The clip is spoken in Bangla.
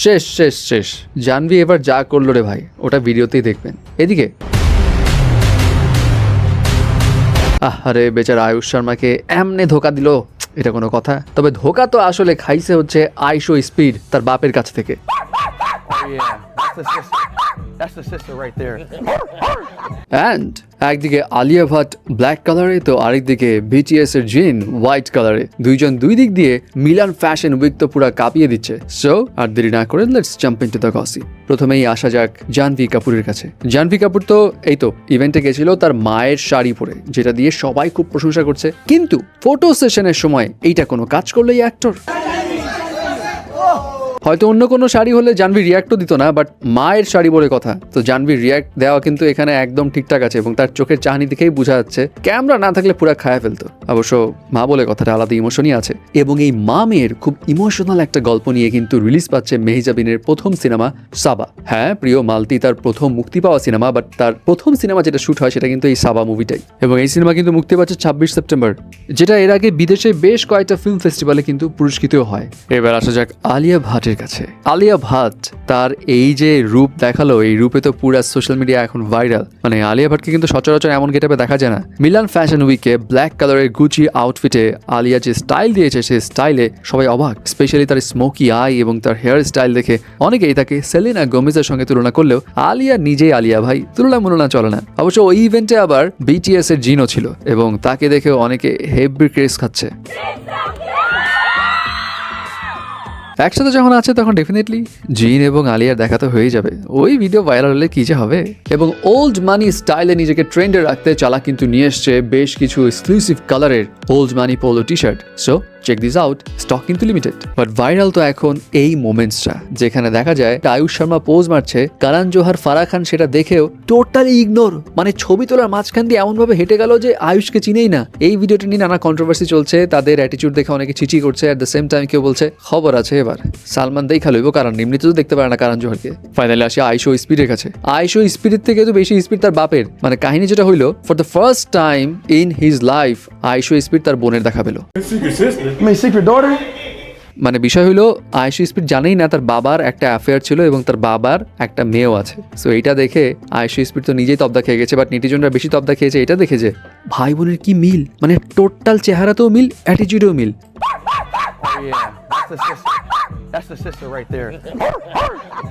শেষ শেষ শেষ। জানবি এবার যা করল রে ভাই, ওটা ভিডিওতেই দেখবেন। এদিকে। আরে বেচার আয়ুষ শর্মাকে এমনে ধোকা দিল। এটা কোনো কথা। তবে ধোকা তো আসলে খাইছে হচ্ছে আইশো স্পিড, তার বাপের কাছ থেকে। Oh that's the sister. Right there. And একদিকে আলিয়া ভাট ব্ল্যাক কালারে তো আরেকদিকে বিটিএস এর জিন হোয়াইট কালারে দুইজন দুই দিক দিয়ে মিলান ফ্যাশন উইক তো পুরো কাঁপিয়ে দিচ্ছে। সো আর দেরি না করে let's jump into the gossip প্রথমেই আসা যাক জাহ্নবী কাপুরের কাছে। জাহ্নবী কাপুর তো, এই তো ইভেন্টে গেছিল তার মায়ের শাড়ি পরে, যেটা দিয়ে সবাই খুব প্রশংসা করছে। কিন্তু ফটো সেশনের সময় এইটা কোনো কাজ করল এই অ্যাক্টর হয়তো অন্য কোনো শাড়ি হলে জানভি রিয়াক্টও দিত না বাট মায়ের শাড়ি বলে কথা। তো জানভির রিয়াক্ট দেওয়া কিন্তু এখানে একদম ঠিকঠাক আছে এবং তার চোখের চাহনি দেখেই বোঝা যাচ্ছে ক্যামেরা না থাকলে পুরো খায়া ফেলতো। অবশ্য মা বলে কথাটা আলাদা ইমোশনই আছে। এবং এই মা মেয়ের খুব ইমোশনাল একটা গল্প নিয়ে কিন্তু রিলিজ পাচ্ছে মেহিজাবিনের প্রথম সিনেমা, সাবা। হ্যাঁ প্রিয় মালতি, তার প্রথম মুক্তি পাওয়া সিনেমা বাট তার প্রথম সিনেমা যেটা শুট হয় সেটা কিন্তু এই সাবা মুভিটাই এবং এই সিনেমা কিন্তু মুক্তি পাচ্ছে ছাব্বিশ সেপ্টেম্বর, যেটা এর আগে বিদেশে বেশ কয়েকটা ফিল্ম ফেস্টিভ্যালে কিন্তু পুরস্কৃত হয়। এবার আসা যাক আলিয়া ভাটের কাছে আলিয়া ভাট তার এই যে রূপ দেখাল, এই রূপে তো পুরা সোশ্যাল মিডিয়া এখন ভাইরাল মানে আলিয়া ভাটকে কিন্তু সচরাচর এমন গেটাপে দেখা যায় না। মিলান ফ্যাশন উইকে ব্ল্যাক কালারের গুচি আউটফিটে আলিয়া যে স্টাইল দিয়েছে সেই স্টাইলে সবাই অবাক। স্পেশালি তার স্মোকি আই এবং তার হেয়ার স্টাইল দেখে অনেকেই তাকে সেলিনা গোমেজের সঙ্গে তুলনা করলেও আলিয়া নিজেই আলিয়া ভাই তুলনা মুলনা চলে না। অবশ্য ওই ইভেন্টে আবার বিটিএস এর জিনও ছিল এবং তাকে দেখেও অনেকে হেভি ক্রেজ খাচ্ছে। একসাথে যখন আছে তখন ডেফিনেটলি জিন এবং আলিয়ার দেখা তো হয়েই যাবে। ওই ভিডিও ভাইরাল হলে কি যে হবে? এবং ওল্ড মানি স্টাইলে নিজেকে ট্রেন্ডে রাখতে চালা কিন্তু নিয়ে এসছে বেশ কিছু এক্সক্লুসিভ কালারের old money polo T shirt so check this out stock কিন্তু লিমিটেড বাট ভাইরাল তো এখন এই মোমেন্টসটা যেখানে দেখা যায় আয়ুষ শর্মা পোজ মারছে কারান জোহার ফারা খান সেটা দেখেও টোটালি ইগনোর মানে ছবি তোলার মাঝখান দিয়ে এমনভাবে হেঁটে গেল যে আয়ুষকে চিনেই না। এই ভিডিওটি নিয়ে নানা কন্ট্রোভার্সি চলছে, তাদের অ্যাটিটিউড দেখে অনেকে চিচি করছে অ্যাট দ্য সেম টাইম কেউ বলছে, খবর আছে এবার। সালমান দেখা লইব কারণ এমনিতে তো দেখতে পারে না কারণ জোহরকে। ফাইনালি আসে আইশো স্পিডের কাছে। আইশো স্পিডের থেকে তো বেশি স্পিড তার বাপের। মানে কাহিনী যেটা হইল for the first time in his life IShowSpeed তার বোনের দেখা পেল? মানে বিষয় হলো আয়ুষ স্পিড জানেই না তার বাবার একটা অ্যাফেয়ার ছিল এবং তার বাবার একটা মেয়েও আছে। সো এইটা দেখে আয়ুষ স্পিড তো নিজেই তবদা খেয়ে গেছে বাট নিটিজনরা বেশি তবদা খেয়েছে এটা দেখে যে ভাই বোনের কি মিল? মানে টোটাল চেহারাতেও মিল অ্যাটিটিউডেও মিল। That's the sister right there.